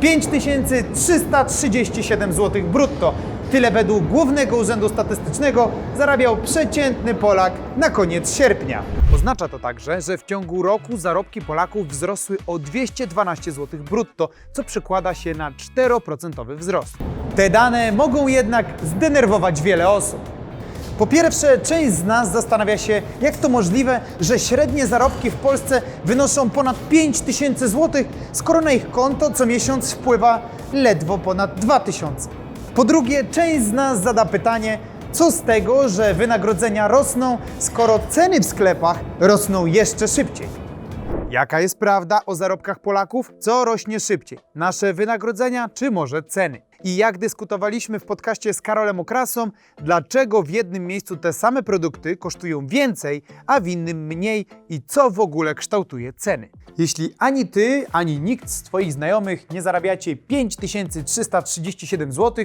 5337 zł brutto. Tyle według Głównego Urzędu Statystycznego zarabiał przeciętny Polak na koniec sierpnia. Oznacza to także, że w ciągu roku zarobki Polaków wzrosły o 212 zł brutto, co przekłada się na 4% wzrost. Te dane mogą jednak zdenerwować wiele osób. Po pierwsze, część z nas zastanawia się, jak to możliwe, że średnie zarobki w Polsce wynoszą ponad 5 tysięcy złotych, skoro na ich konto co miesiąc wpływa ledwo ponad 2 tysiące. Po drugie, część z nas zada pytanie, co z tego, że wynagrodzenia rosną, skoro ceny w sklepach rosną jeszcze szybciej. Jaka jest prawda o zarobkach Polaków? Co rośnie szybciej? Nasze wynagrodzenia czy może ceny? I jak dyskutowaliśmy w podcaście z Karolem Okrasą, dlaczego w jednym miejscu te same produkty kosztują więcej, a w innym mniej i co w ogóle kształtuje ceny? Jeśli ani ty, ani nikt z twoich znajomych nie zarabiacie 5337 zł,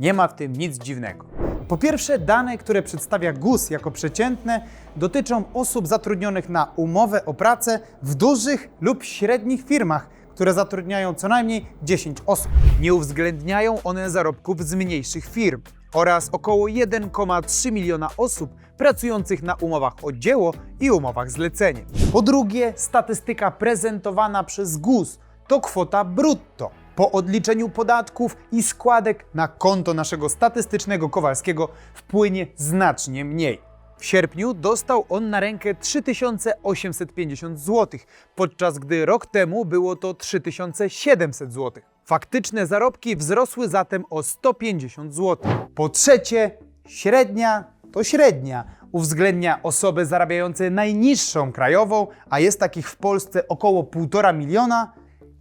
nie ma w tym nic dziwnego. Po pierwsze, dane, które przedstawia GUS jako przeciętne, dotyczą osób zatrudnionych na umowę o pracę w dużych lub średnich firmach, które zatrudniają co najmniej 10 osób. Nie uwzględniają one zarobków z mniejszych firm oraz około 1,3 miliona osób pracujących na umowach o dzieło i umowach zlecenie. Po drugie, statystyka prezentowana przez GUS to kwota brutto. Po odliczeniu podatków i składek na konto naszego statystycznego Kowalskiego wpłynie znacznie mniej. W sierpniu dostał on na rękę 3850 zł, podczas gdy rok temu było to 3700 zł. Faktyczne zarobki wzrosły zatem o 150 zł. Po trzecie, średnia to średnia. Uwzględnia osoby zarabiające najniższą krajową, a jest takich w Polsce około 1,5 miliona,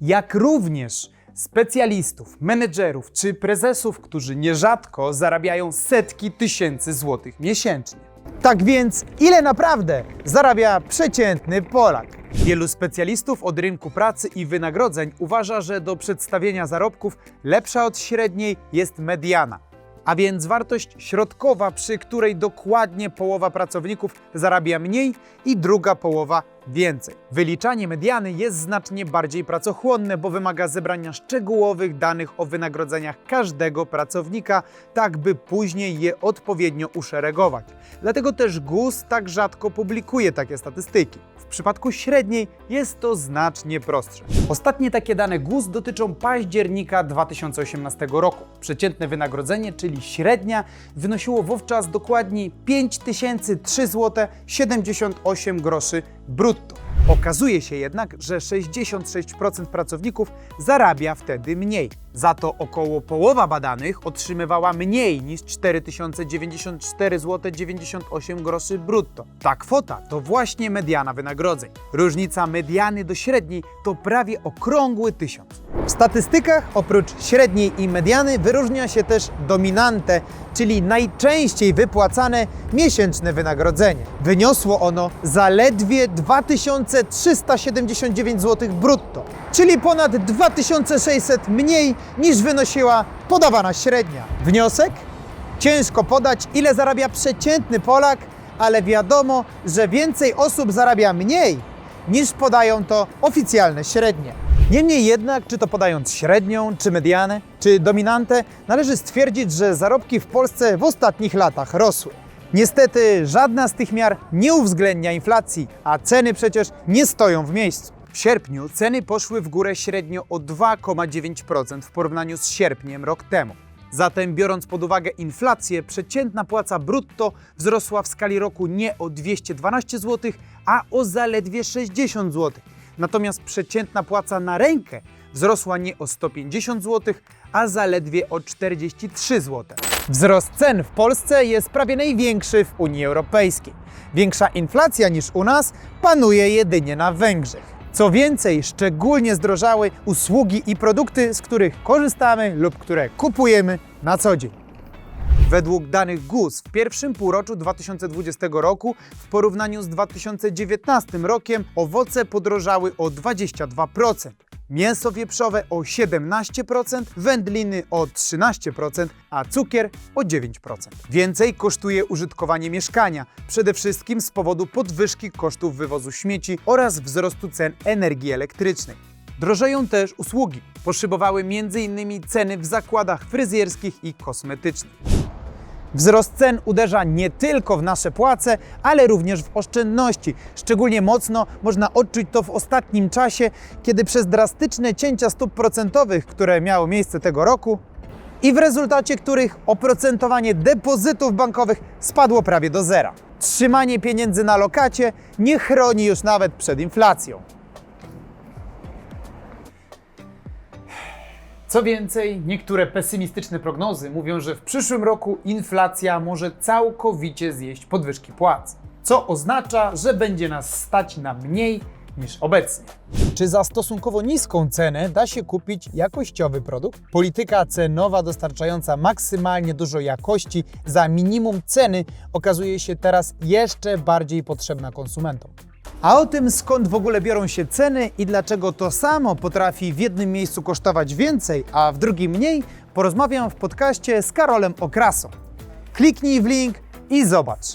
jak również specjalistów, menedżerów czy prezesów, którzy nierzadko zarabiają setki tysięcy złotych miesięcznie. Tak więc, ile naprawdę zarabia przeciętny Polak? Wielu specjalistów od rynku pracy i wynagrodzeń uważa, że do przedstawienia zarobków lepsza od średniej jest mediana, a więc wartość środkowa, przy której dokładnie połowa pracowników zarabia mniej i druga połowa więcej. Wyliczanie mediany jest znacznie bardziej pracochłonne, bo wymaga zebrania szczegółowych danych o wynagrodzeniach każdego pracownika, tak by później je odpowiednio uszeregować. Dlatego też GUS tak rzadko publikuje takie statystyki. Przypadku średniej jest to znacznie prostsze. Ostatnie takie dane GUS dotyczą października 2018 roku. Przeciętne wynagrodzenie, czyli średnia, wynosiło wówczas dokładnie 5003 zł 78 groszy brutto. Okazuje się jednak, że 66% pracowników zarabia wtedy mniej. Za to około połowa badanych otrzymywała mniej niż 4094 zł 98 groszy brutto. Ta kwota to właśnie mediana wynagrodzeń. Różnica mediany do średniej to prawie okrągły tysiąc. W statystykach oprócz średniej i mediany wyróżnia się też dominante, czyli najczęściej wypłacane miesięczne wynagrodzenie. Wyniosło ono zaledwie 2379 zł brutto, czyli ponad 2600 mniej niż wynosiła podawana średnia. Wniosek? Ciężko podać, ile zarabia przeciętny Polak, ale wiadomo, że więcej osób zarabia mniej niż podają to oficjalne średnie. Niemniej jednak, czy to podając średnią, czy medianę, czy dominantę, należy stwierdzić, że zarobki w Polsce w ostatnich latach rosły. Niestety żadna z tych miar nie uwzględnia inflacji, a ceny przecież nie stoją w miejscu. W sierpniu ceny poszły w górę średnio o 2,9% w porównaniu z sierpniem rok temu. Zatem biorąc pod uwagę inflację, przeciętna płaca brutto wzrosła w skali roku nie o 212 zł, a o zaledwie 60 zł. Natomiast przeciętna płaca na rękę wzrosła nie o 150 zł, a zaledwie o 43 zł. Wzrost cen w Polsce jest prawie największy w Unii Europejskiej. Większa inflacja niż u nas panuje jedynie na Węgrzech. Co więcej, szczególnie zdrożały usługi i produkty, z których korzystamy lub które kupujemy na co dzień. Według danych GUS w pierwszym półroczu 2020 roku w porównaniu z 2019 rokiem owoce podrożały o 22%, mięso wieprzowe o 17%, wędliny o 13%, a cukier o 9%. Więcej kosztuje użytkowanie mieszkania, przede wszystkim z powodu podwyżki kosztów wywozu śmieci oraz wzrostu cen energii elektrycznej. Drożeją też usługi. Poszybowały m.in. ceny w zakładach fryzjerskich i kosmetycznych. Wzrost cen uderza nie tylko w nasze płace, ale również w oszczędności. Szczególnie mocno można odczuć to w ostatnim czasie, kiedy przez drastyczne cięcia stóp procentowych, które miały miejsce tego roku, i w rezultacie których oprocentowanie depozytów bankowych spadło prawie do zera. Trzymanie pieniędzy na lokacie nie chroni już nawet przed inflacją. Co więcej, niektóre pesymistyczne prognozy mówią, że w przyszłym roku inflacja może całkowicie zjeść podwyżki płac, co oznacza, że będzie nas stać na mniej niż obecnie. Czy za stosunkowo niską cenę da się kupić jakościowy produkt? Polityka cenowa dostarczająca maksymalnie dużo jakości za minimum ceny okazuje się teraz jeszcze bardziej potrzebna konsumentom. A o tym, skąd w ogóle biorą się ceny i dlaczego to samo potrafi w jednym miejscu kosztować więcej, a w drugim mniej, porozmawiam w podcaście z Karolem Okrasą. Kliknij w link i zobacz.